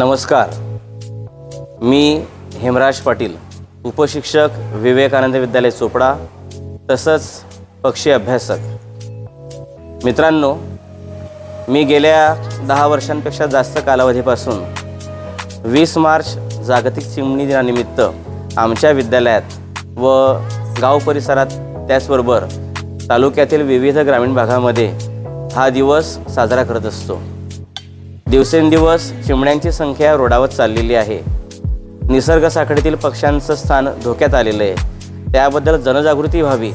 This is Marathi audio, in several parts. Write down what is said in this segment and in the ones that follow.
नमस्कार. मी हेमराज पाटील उपशिक्षक विवेकानंद विद्यालय चोपडा तसंच पक्षी अभ्यासक. मित्रांनो मी गेल्या दहा वर्षांपेक्षा जास्त कालावधीपासून वीस मार्च जागतिक चिमणी दिनानिमित्त आमच्या विद्यालयात व गाव परिसरात त्याचबरोबर तालुक्यातील विविध ग्रामीण भागामध्ये हा दिवस साजरा करत असतो. दिवसेंदिवस चिमण्यांची संख्या रोडावत चाललेली आहे. निसर्ग साखळीतील पक्ष्यांचं स्थान धोक्यात आलेलं आहे. त्याबद्दल जनजागृती व्हावी.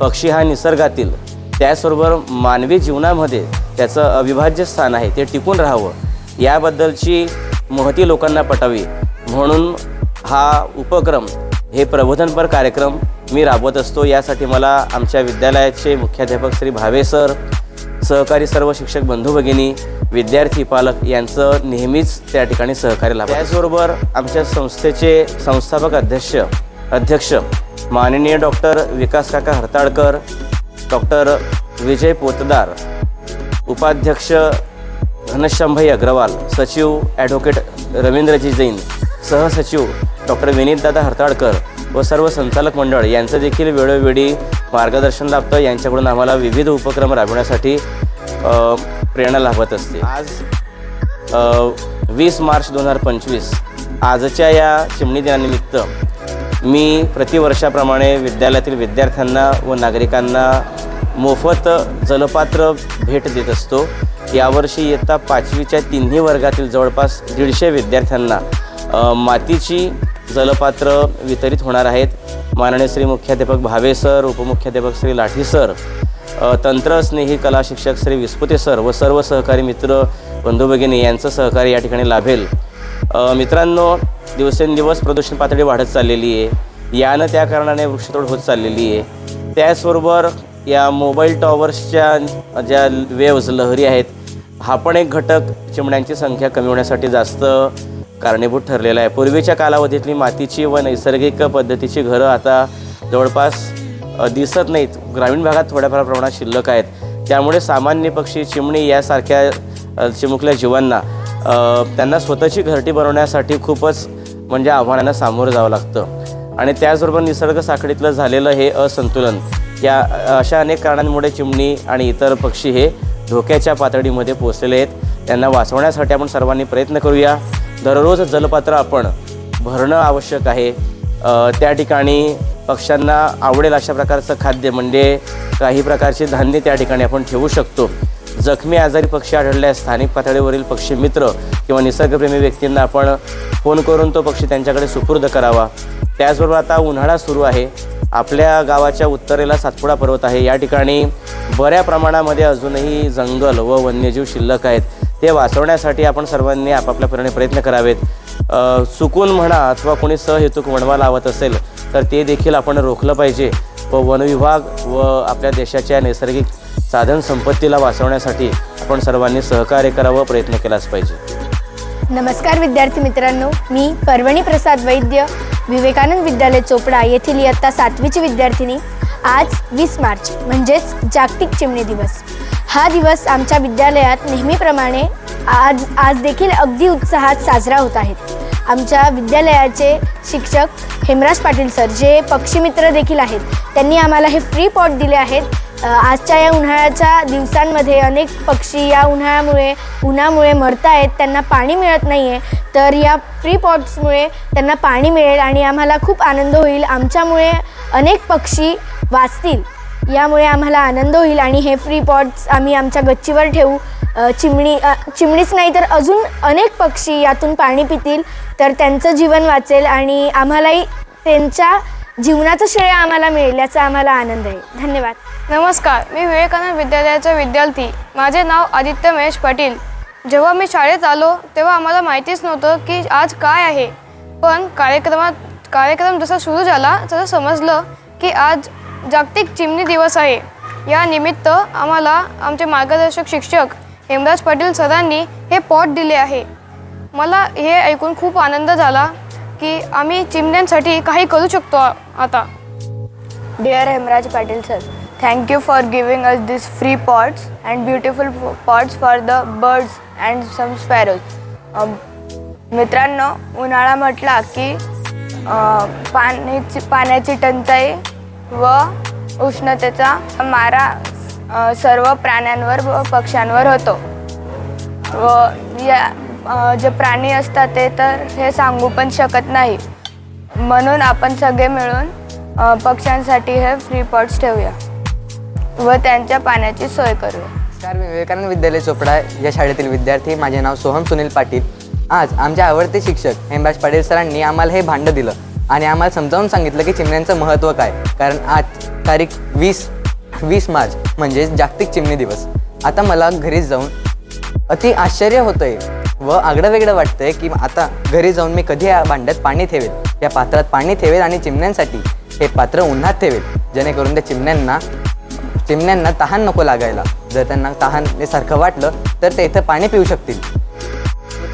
पक्षी हा निसर्गातील त्याचबरोबर मानवी जीवनामध्ये त्याचं अविभाज्य स्थान आहे ते टिकून राहावं. याबद्दलची महती लोकांना पटावी. म्हणून हा उपक्रम हे प्रबोधनपर कार्यक्रम मी राबवत असतो. यासाठी मला आमच्या विद्यालयाचे मुख्याध्यापक श्री भावे सर सहकारी सर्व शिक्षक बंधू भगिनी विद्यार्थी पालक यांचं नेहमीच त्या ठिकाणी सहकार्य लाभ त्याचबरोबर आमच्या संस्थेचे संस्थापक अध्यक्ष अध्यक्ष माननीय डॉक्टर विकास काका हरताळकर डॉक्टर विजय पोतदार उपाध्यक्ष घनश्यामभाई अग्रवाल सचिव ॲडव्होकेट रवींद्रजी जैन सहसचिव डॉक्टर विनीतदादा हरताळकर व सर्व संचालक मंडळ यांचं देखील वेळोवेळी मार्गदर्शन लाभतं. यांच्याकडून आम्हाला विविध उपक्रम राबवण्यासाठी प्रेरणा लाभत असते. आज वीस मार्च दोन हजार पंचवीस आजच्या या चिमणी दिनानिमित्त मी प्रतिवर्षाप्रमाणे विद्यालयातील विद्यार्थ्यांना व नागरिकांना मोफत जलपात्र भेट देत असतो. यावर्षी इयत्ता पाचवीच्या तिन्ही वर्गातील जवळपास दीडशे विद्यार्थ्यांना मातीची जलपात्र वितरित होणार आहेत. माननीय श्री मुख्याध्यापक भावे सर उपमुख्याध्यापक श्री लाठी सर तंत्रस्नेही कला शिक्षक श्री विस्पुते सर व सर्व सहकारी मित्र बंधू भगिनी यांचं सहकार्य या ठिकाणी लाभेल. मित्रांनो दिवसेंदिवस प्रदूषण पातळी वाढत चाललेली आहे. यानं त्या कारणाने वृक्षतोड होत चाललेली आहे. त्याचबरोबर या मोबाईल टॉवर्सच्या ज्या वेव्ज लहरी आहेत हा पण एक घटक चिमण्यांची संख्या कमी होण्यासाठी जास्त कारणीभूत ठरलेला आहे. पूर्वीच्या कालावधीतली मातीची व नैसर्गिक पद्धतीची घरं आता जवळपास दिसत नाहीत. ग्रामीण भागात थोड्याफार प्रमाणात शिल्लक आहेत. त्यामुळे सामान्य पक्षी चिमणी यासारख्या चिमुकल्या जीवांना त्यांना स्वतःची घरटी बनवण्यासाठी खूपच म्हणजे आव्हानांना सामोरं जावं लागतं. आणि त्याचबरोबर निसर्ग साखळीतलं झालेलं हे असंतुलन या अशा अनेक कारणांमुळे चिमणी आणि इतर पक्षी हे धोक्याच्या पातळीमध्ये पोचलेले आहेत. त्यांना वाचवण्यासाठी आपण सर्वांनी प्रयत्न करूया. दररोज जलपात्र आपण भरणं आवश्यक आहे. त्या ठिकाणी पक्ष्यांना आवडेल अशा प्रकारचं खाद्य म्हणजे काही प्रकारचे धान्य त्या ठिकाणी आपण ठेवू शकतो. जखमी आजारी पक्षी आढळल्यास स्थानिक पातळीवरील पक्षी मित्र किंवा निसर्गप्रेमी व्यक्तींना आपण फोन करून तो पक्षी त्यांच्याकडे सुपूर्द करावा. त्याचबरोबर आता उन्हाळा सुरू आहे. आपल्या गावाच्या उत्तरेला सातपुडा पर्वत आहे. या ठिकाणी बऱ्या प्रमाणामध्ये अजूनही जंगल व वन्यजीव शिल्लक आहेत. ते वाचवण्यासाठी आपण सर्वांनी आपापल्या परीने प्रयत्न करावेत. चुकून म्हणा अथवा कोणी सहेतुक वणवा लावत असेल तर ते देखील आपण रोखलं पाहिजे. व वनविभाग व आपल्या देशाच्या नैसर्गिक साधन संपत्तीला वाचवण्यासाठी आपण सर्वांनी सहकार्य करावं प्रयत्न केलाच पाहिजे. नमस्कार विद्यार्थी मित्रांनो मी पर्वणी प्रसाद वैद्य विवेकानंद विद्यालय चोपडा येथील इयत्ता सातवीची विद्यार्थिनी. आज वीस मार्च म्हणजेच जागतिक चिमणी दिवस. हा दिवस आमच्या विद्यालयात नेहमीप्रमाणे आज आज देखील अगदी उत्साहात साजरा होत आहेत आमच्या विद्यालयाचे शिक्षक हेमराज पाटील सर जे पक्षीमित्र देखील आहेत त्यांनी आम्हाला हे फ्री पॉट दिले आहेत. आजच्या या उन्हाळ्याच्या दिवसांमध्ये अनेक पक्षी या उन्हाळ्यामुळे उन्हामुळे मरत आहेत त्यांना पाणी मिळत नाही आहे तर या फ्री पॉट्समुळे त्यांना पाणी मिळेल आणि आम्हाला खूप आनंद होईल. आमच्यामुळे अनेक पक्षी वाचतील. यामुळे आम्हाला आनंद होईल आणि हे फ्री पॉट्स आम्ही आमच्या गच्चीवर ठेवू. चिमणी चिमणीच नाही तर अजून अनेक पक्षी यातून पाणी पितील. तर त्यांचं जीवन वाचेल आणि आम्हालाही त्यांच्या जीवनाचं श्रेय आम्हाला मिळेल याचा आम्हाला आनंद आहे. धन्यवाद. नमस्कार मी विवेकानंद विद्यालयाचा विद्यार्थी. माझे नाव आदित्य महेश पाटील. जेव्हा मी शाळेत आलो तेव्हा आम्हाला माहितीच नव्हतं की आज काय आहे. पण कार्यक्रमात कार्यक्रम जसा सुरू झाला तसं समजलं की आज जागतिक चिमणी दिवस आहे. या निमित्त आम्हाला आमचे मार्गदर्शक शिक्षक हेमराज पाटील सरांनी हे पॉट दिले आहे. मला हे ऐकून खूप आनंद झाला की आम्ही चिमण्यांसाठी काही करू शकतो आता. Dear Hemraj Patil sir thank you for giving us this free pots and beautiful pots for the birds and some sparrows मित्रांनो उन्हाळा म्हटला की पाण्याची पाण्याची टंचाई व उष्णतेचा मारा सर्व प्राण्यांवर व पक्ष्यांवर होतो. व या जे प्राणी असतात ते तर हे सांगू पण शकत नाही. म्हणून आपण सगळे मिळून पक्ष्यांसाठी हे फ्री पॉट्स ठेवूया. व त्यांच्या पाण्याची सोय करूया. नमस्कार मी विवेकानंद विद्यालय चोपडा या शाळेतील विद्यार्थी. माझे नाव सोहम सुनील पाटील. आज आमचे आवडते शिक्षक हेमराज पाटील सरांनी आम्हाला हे भांडं दिलं. आणि आम्हाला समजावून सांगितलं की चिमण्यांचं महत्त्व काय? कारण आज तारीख वीस वीस मार्च म्हणजे जागतिक चिमणी दिवस. आता मला घरी जाऊन अति आश्चर्य होतंय व आगळं वेगळं वाटतंय की आता घरी जाऊन मी कधी या भांड्यात पाणी ठेवेल? या पात्रात पाणी ठेवेल आणि चिमण्यांसाठी हे पात्र उन्हात ठेवेल जेणेकरून त्या चिमण्यांना चिमण्यांना तहान नको लागायला. जर त्यांना तहान सारखं वाटलं तर ते इथं पाणी पिऊ शकतील.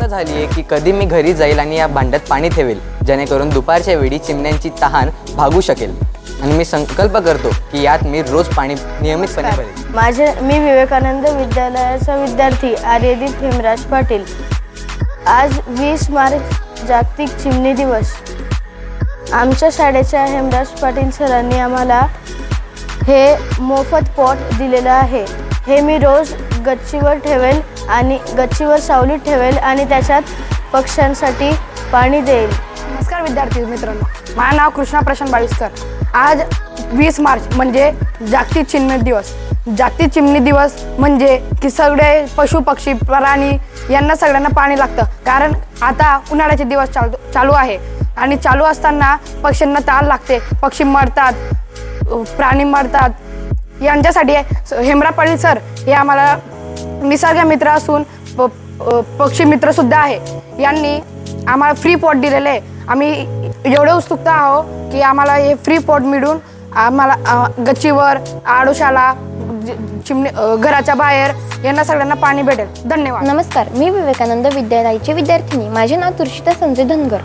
झाली आहे की कधी मी घरी जाईल आणि या भांड्यात पाणी ठेवेल? जेणेकरून दुपारच्या वेळी चिमण्यांची तहान भागू शकेल. आणि मी संकल्प करतो की यात मी रोज पाणी नियमितपणे भरेल माझे मी विवेकानंद विद्यालयाचा विद्यार्थी आर्यदीप हेमराज पाटील. आज वीस मार्च जागतिक चिमणी दिवस. आमच्या शाळेच्या हेमराज पाटील सरांनी आम्हाला हे मोफत पॉट दिलेलं आहे. हे मी रोज गच्चीवर ठेवेल आणि गच्चीवर सावलीत ठेवेल आणि त्याच्यात पक्ष्यांसाठी पाणी देईल. नमस्कार विद्यार्थी मित्रांनो. माझं नाव कृष्णा प्रशांत बाविस्कर. आज वीस मार्च म्हणजे जागतिक चिमणी दिवस. जागतिक चिमणी दिवस म्हणजे की सगळे पशु पक्षी प्राणी यांना सगळ्यांना पाणी लागतं. कारण आता उन्हाळ्याचे दिवस चालू चालू आहे. आणि चालू असताना पक्ष्यांना ताल लागते. पक्षी मरतात प्राणी मरतात. यांच्यासाठी हेमरा पाटील सर हे आम्हाला निसर्ग मित्र असून प- पक्षी मित्र सुद्धा आहे. यांनी आम्हाला फ्री पॉट दिलेले आहे. आम्ही एवढे उत्सुकता आहो की आम्हाला हे फ्री पॉट मिळून आम्हाला गच्चीवर आडोशाला चिमणी घराच्या बाहेर यांना सगळ्यांना पाणी भेटेल. धन्यवाद. नमस्कार मी विवेकानंद विद्यालयाची विद्यार्थिनी. माझे नाव तुर्षिता संजय धनगर.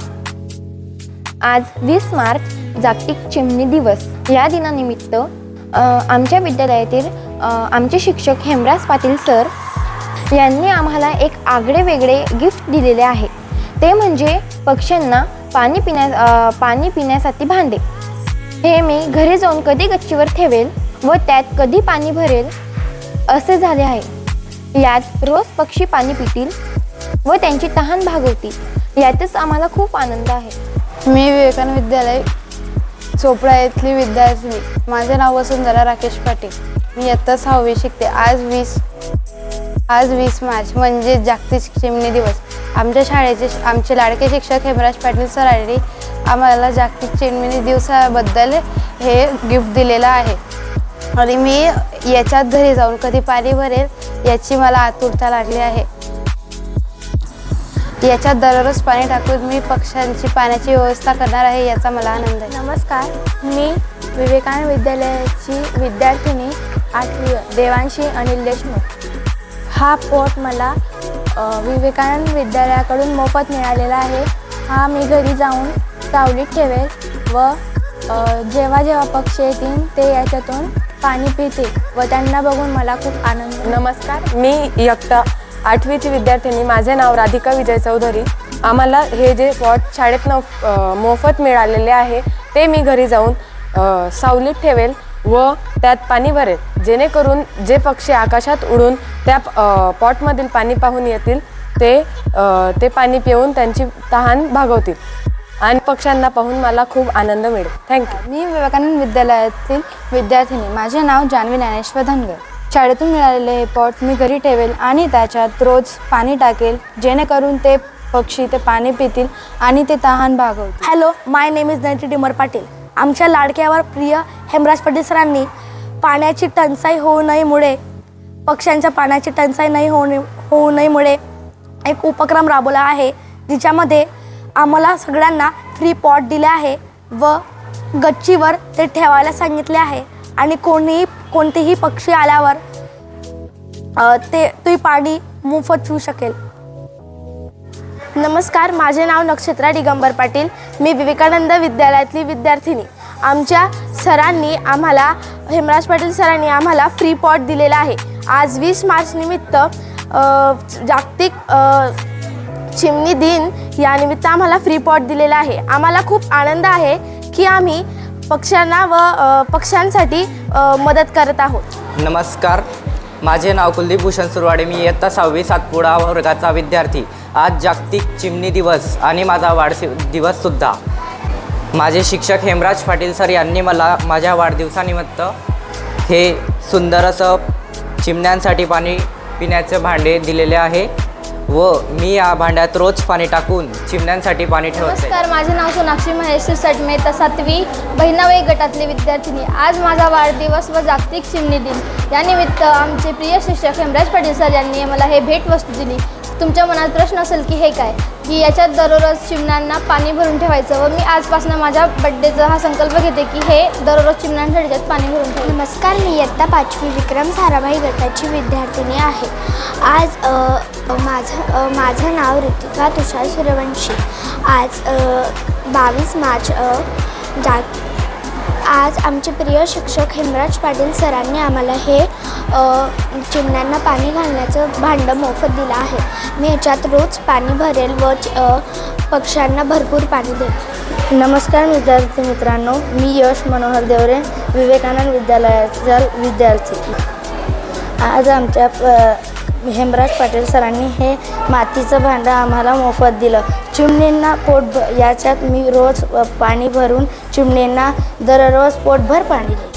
आज वीस मार्च जागतिक चिमणी दिवस. या दिनानिमित्त आमच्या विद्यालयातील आमचे शिक्षक हेमराज पाटील सर यांनी आम्हाला एक आगळे वेगळे गिफ्ट दिलेले आहे. ते म्हणजे पक्ष्यांना पाणी पिण्या पाणी पिण्यासाठी भांडे. हे मी घरी जाऊन कधी गच्चीवर ठेवेल व त्यात कधी पाणी भरेल असे झाले आहे. यात रोज पक्षी पाणी पितील व त्यांची तहान भागवतील. यातच आम्हाला खूप आनंद आहे. मी विवेकानंद विद्यालय चोपडा येथली विद्यार्थी. माझे नाव वसुंधरा राकेश पाटील. मी आत्ता सहावी शिकते. आज वीस आज वीस मार्च म्हणजे जागतिक चिमणी दिवस. आमच्या शाळेचे आमचे लाडके शिक्षक हेमराज पाटील सरांनी आम्हाला जागतिक चिमणी दिवसाबद्दल हे गिफ्ट दिलेलं आहे. आणि मी याच्यात घरी जाऊन कधी पाणी भरेल याची मला आतुरता लागली आहे. याच्यात दररोज पाणी टाकून मी पक्ष्यांची पाण्याची व्यवस्था करणार आहे याचा मला आनंद आहे. नमस्कार मी विवेकानंद विद्यालयाची विद्यार्थिनी आठवी देवांशी अनिल देशमुख. हा पोट मला विवेकानंद विद्यालयाकडून मोफत मिळालेला आहे. हा मी घरी जाऊन सावलीत ठेवेल व जेव्हा जेव्हा पक्षी येतील ते याच्यातून पाणी पितील व त्यांना बघून मला खूप आनंद नमस्कार मी यक्ता आठवीची विद्यार्थिनी. माझे नाव राधिका विजय चौधरी. आम्हाला हे जे पॉट शाळेतनं मोफत मिळालेले आहे ते मी घरी जाऊन सावलीत ठेवेल. व त्यात पाणी भरेल. जेणेकरून जे पक्षी आकाशात उडून त्या पॉटमधील पाणी पाहून येतील ते ते पाणी पिऊन त्यांची तहान भागवतील. आणि पक्ष्यांना पाहून मला खूप आनंद मिळेल. थँक्यू मी विवेकानंद विद्यालयातील विद्यार्थिनी. माझे नाव जान्हवी ज्ञानेश्वर धनगर. शाळेतून मिळालेले हे पॉट मी घरी ठेवेल आणि त्याच्यात रोज पाणी टाकेल जेणेकरून ते पक्षी ते पाणी पितील आणि ते तहान भागवतील. हॅलो माय नेम इज नैटी डिमर पाटील आमच्या लाडक्यावर प्रिय हेमराज पाटील सरांनी पाण्याची टंचाई होऊ नयेमुळे पक्ष्यांच्या पाण्याची टंचाई नाही होऊ होऊ नयेमुळे एक उपक्रम राबवला आहे जिच्यामध्ये आम्हाला सगळ्यांना फ्री पॉट दिले आहे व गच्चीवर ते ठेवायला सांगितले आहे. आणि कोणीही कोणतेही पक्षी आल्यावर ते ते पाणी मोफत पिऊ शकेल. नमस्कार माझे नाव नक्षत्रा दिगंबर पाटील. मी विवेकानंद विद्यालयातली विद्यार्थिनी. आमच्या सरांनी आम्हाला हेमराज पाटील सरांनी आम्हाला फ्री पॉट दिलेला आहे. आज वीस मार्चनिमित्त जागतिक चिमणी दिन यानिमित्त आम्हाला फ्री पॉट दिलेला आहे. आम्हाला खूप आनंद आहे की आम्ही पक्ष्यांना व पक्ष्यांसाठी मदत करत आहोत. नमस्कार. माझे नाव कुलदीप भूषण सुरवाडे. मी इयत्ता सहावी सातपुडा वर्गाचा विद्यार्थी. आज जागतिक चिमणी दिवस आणि माझा वाढ दिवससुद्धा माझे शिक्षक हेमराज पाटील सर यांनी मला माझ्या वाढदिवसानिमित्त हे सुंदर असं चिमण्यांसाठी पाणी पिण्याचे भांडे दिलेले आहे व मी या भांड्यात रोज पाणी टाकून चिमण्यांसाठी पाणी ठेवते. नमस्कार माझे नाव सोनाक्षी महेश सटमे तर सातवी बहिणाबाई गटातली विद्यार्थिनी. आज माझा वाढदिवस व जागतिक चिमणी दिन. यानिमित्त आमचे प्रिय शिक्षक हेमराज पाटील सर यांनी मला हे भेटवस्तू दिली. तुमच्या मनात प्रश्न असेल की हे काय? की याच्यात दररोज चिमण्यांना पाणी भरून ठेवायचं. व मी आजपासून माझ्या बड्डेचा हा संकल्प घेते की हे दररोज चिमण्यांसाठी त्यात पाणी भरून ठेवायचं. नमस्कार मी इयत्ता पाचवी विक्रम साराभाई गटाची विद्यार्थिनी आहे. आज माझं माझं नाव ऋतिका तुषार सूर्यवंशी. आज बावीस मार्च जा आज आमचे प्रिय शिक्षक हेमराज पाटील सरांनी आम्हाला हे चिमण्यांना पाणी घालण्याचं भांडं मोफत दिलं आहे. मी ह्याच्यात रोज पाणी भरेल व पक्ष्यांना भरपूर पाणी देईल. नमस्कार विद्यार्थी मित्रांनो मी यश मनोहर देवरे विवेकानंद विद्यालयाचा विद्यार्थी. आज आमच्या हेमराज पाटील सरांनी हे मातीचं भांडं आम्हाला मोफत दिलं. चिमणींना पोट याच्यात मी रोज पाणी भरून चिमणींना दररोज पोटभर पाणी दिलं